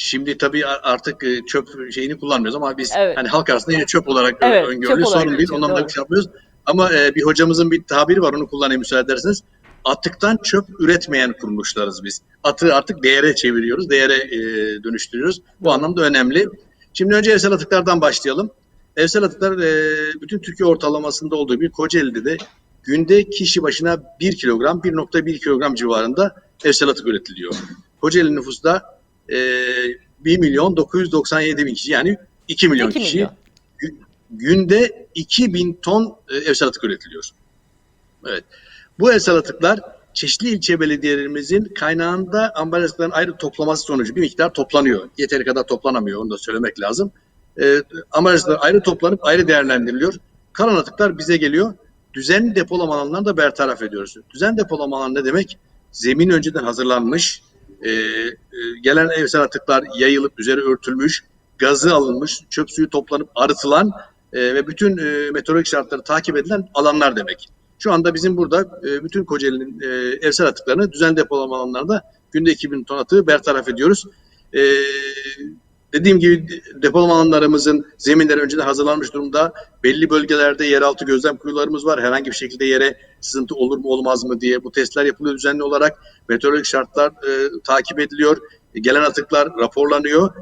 Şimdi tabii artık e, çöp şeyini kullanmıyoruz ama biz Evet. hani halk arasında yine çöp olarak Evet, olarak Sorun değil. Ondan da bir şey yapmıyoruz. Ama e, bir hocamızın bir tabiri var onu kullanayım müsaade ederseniz. Atıktan çöp üretmeyen kuruluşlarız biz. Atığı artık değere çeviriyoruz, değere e, dönüştürüyoruz. Bu anlamda önemli. Şimdi önce evsel atıklardan başlayalım. Evsel atıklar e, bütün Türkiye ortalamasında olduğu bir Kocaeli'de de günde kişi başına 1 kilogram, 1.1 kilogram civarında evsel atık üretiliyor. Kocaeli nüfusu da e, 1 milyon 997 bin kişi yani 2 milyon 2 kişi. milyon. Gü- Günde 2000 ton e, evsel atık üretiliyor. Evet. Bu evsel atıklar çeşitli ilçe belediyelerimizin kaynağında ambalaj atıklarının ayrı toplaması sonucu bir miktar toplanıyor. Yeteri kadar toplanamıyor onu da söylemek lazım. E, ambalaj atıkları ayrı toplanıp ayrı değerlendiriliyor. Kalan atıklar bize geliyor. Düzenli depolama alanlarını da bertaraf ediyoruz. Düzen depolama alanı ne demek? Zemin önceden hazırlanmış, e, e, gelen evsel atıklar yayılıp üzeri örtülmüş, gazı alınmış, çöp suyu toplanıp arıtılan e, ve bütün e, meteorolojik şartları takip edilen alanlar demek. Şu anda bizim burada e, bütün Kocaeli'nin e, evsel atıklarını düzenli depolama alanlarında günde 2000 ton atığı bertaraf ediyoruz. E, dediğim gibi depolama alanlarımızın zeminleri önceden hazırlanmış durumda. Belli bölgelerde yeraltı gözlem kuyularımız var. Herhangi bir şekilde yere sızıntı olur mu olmaz mı diye bu testler yapılıyor düzenli olarak. Meteorolojik şartlar e, takip ediliyor. E, gelen atıklar raporlanıyor.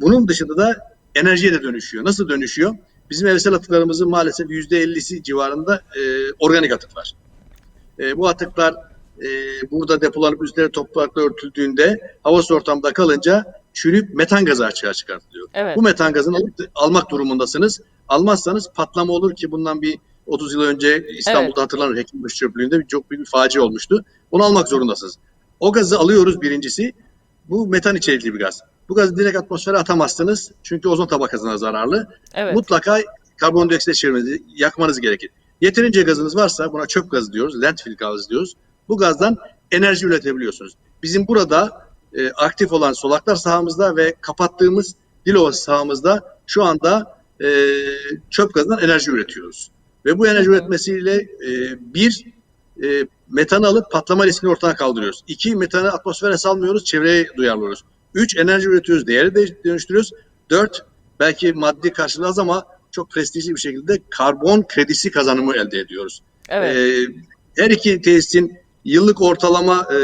Bunun dışında da enerjiye de dönüşüyor. Nasıl dönüşüyor? Bizim evsel atıklarımızın maalesef %50'si civarında e, organik atıklar. E, bu atıklar e, burada depolanıp üzerine toprakla örtüldüğünde havası ortamda kalınca çürüyüp metan gazı açığa çıkartılıyor. Evet. Bu metan gazını alıp- almak durumundasınız. Almazsanız patlama olur ki bundan bir 30 yıl önce İstanbul'da Evet. hatırlanır Hekimbaşı çöplüğünde bir, çok büyük bir facia olmuştu. Onu almak zorundasınız. O gazı alıyoruz birincisi. Bu metan içerikli bir gaz. Bu gazı direkt atmosfere atamazsınız. Çünkü ozon tabakasına zararlı. Evet. Mutlaka karbondioksit çevirmenizi yakmanız gerekir. Yeterince gazınız varsa buna çöp gazı diyoruz, landfill gazı diyoruz. Bu gazdan enerji üretebiliyorsunuz. Bizim burada e, aktif olan solaklar sahamızda ve kapattığımız Dilovası sahamızda şu anda e, çöp gazından enerji üretiyoruz. Ve bu enerji üretmesiyle e, bir e, metanı alıp patlama riskini ortadan kaldırıyoruz. İki metanı atmosfere salmıyoruz, çevreye duyarlı oluyoruz. Üç enerji üretiyoruz, değeri de dönüştürüyoruz. Dört belki maddi karşılığı az ama çok prestijli bir şekilde karbon kredisi kazanımı elde ediyoruz. Evet. Ee, her iki tesisin yıllık ortalama e,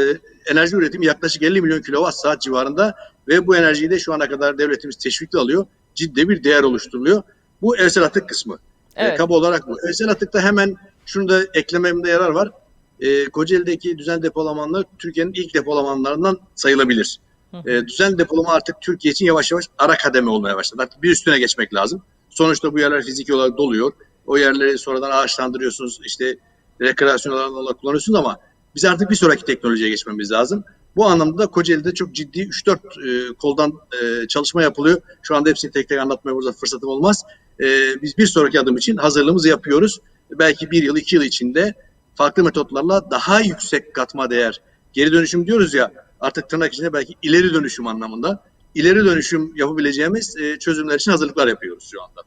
enerji üretimi yaklaşık 50 milyon kilowatt saat civarında ve bu enerjiyi de şu ana kadar devletimiz teşvikli alıyor. Ciddi bir değer oluşturuluyor. Bu evsel atık kısmı. E, Evet. kaba olarak bu. Evsel atıkta hemen şunu da eklememde yarar var. E, Kocaeli'deki düzen depolamanlar Türkiye'nin ilk depolamanlarından sayılabilir. Hı. E, düzen depolama artık Türkiye için yavaş yavaş ara kademe olmaya başladı. Artık bir üstüne geçmek lazım. Sonuçta bu yerler fiziki olarak doluyor. O yerleri sonradan ağaçlandırıyorsunuz. işte rekreasyon alanı olarak kullanıyorsunuz ama biz artık bir sonraki teknolojiye geçmemiz lazım. Bu anlamda da Kocaeli'de çok ciddi 3-4 e, koldan e, çalışma yapılıyor. Şu anda hepsini tek tek anlatmaya burada fırsatım olmaz. E, biz bir sonraki adım için hazırlığımızı yapıyoruz. Belki bir yıl, iki yıl içinde farklı metotlarla daha yüksek katma değer. Geri dönüşüm diyoruz ya artık tırnak içinde belki ileri dönüşüm anlamında. ileri dönüşüm yapabileceğimiz e, çözümler için hazırlıklar yapıyoruz şu anda.